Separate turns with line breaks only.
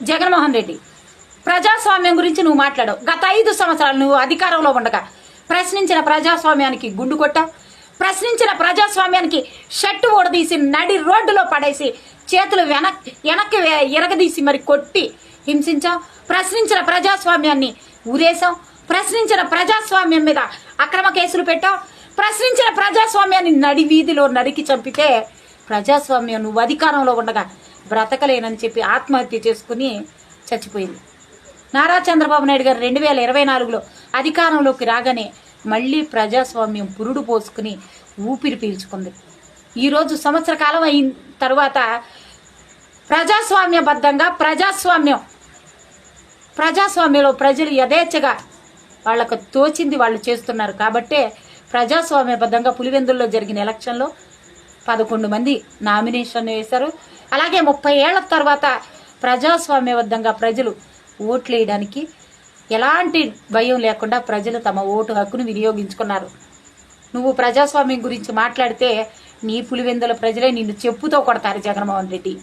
జగన్మోహన్ రెడ్డి. ప్రజాస్వామ్యం గురించి నువ్వు మాట్లాడవు. గత ఐదు సంవత్సరాలు నువ్వు అధికారంలో ఉండగా ప్రశ్నించిన ప్రజాస్వామ్యానికి గుండు కొట్టావు ప్రశ్నించిన ప్రజాస్వామ్యానికి షర్టు ఓడదీసి నడి రోడ్డులో పడేసి చేతులు వెనక్ వెనక్కి ఎరగదీసి మరి కొట్టి హింసించాం ప్రశ్నించిన ప్రజాస్వామ్యాన్ని ఊరేసాం ప్రశ్నించిన ప్రజాస్వామ్యం మీద అక్రమ కేసులు పెట్టాం ప్రశ్నించిన ప్రజాస్వామ్యాన్ని నడి వీధిలో నరికి చంపితే ప్రజాస్వామ్యం నువ్వు అధికారంలో ఉండగా బ్రతకలేనని చెప్పి ఆత్మహత్య చేసుకుని చచ్చిపోయింది. నారా చంద్రబాబు నాయుడు గారు రెండు వేల ఇరవై నాలుగులో అధికారంలోకి రాగానే మళ్ళీ ప్రజాస్వామ్యం పురుడు పోసుకుని ఊపిరి పీల్చుకుంది. ఈరోజు సంవత్సర కాలం అయిన తర్వాత ప్రజాస్వామ్యబద్ధంగా ప్రజాస్వామ్యం ప్రజాస్వామ్యంలో ప్రజలు యథేచ్ఛగా వాళ్ళకు తోచింది వాళ్ళు చేస్తున్నారు కాబట్టే ప్రజాస్వామ్యబద్ధంగా పులివెందుల్లో జరిగిన ఎలక్షన్లో పదకొండు మంది నామినేషన్ వేశారు. అలాగే ముప్పై ఏళ్ళ తర్వాత ప్రజాస్వామ్యబద్ధంగా ప్రజలు ఓట్లు వేయడానికి ఎలాంటి భయం లేకుండా ప్రజలు తమ ఓటు హక్కును వినియోగించుకున్నారు. నువ్వు ప్రజాస్వామ్యం గురించి మాట్లాడితే నీ పులివెందుల ప్రజలే నిన్ను చెప్పుతో కొడతారు జగన్మోహన్ రెడ్డి.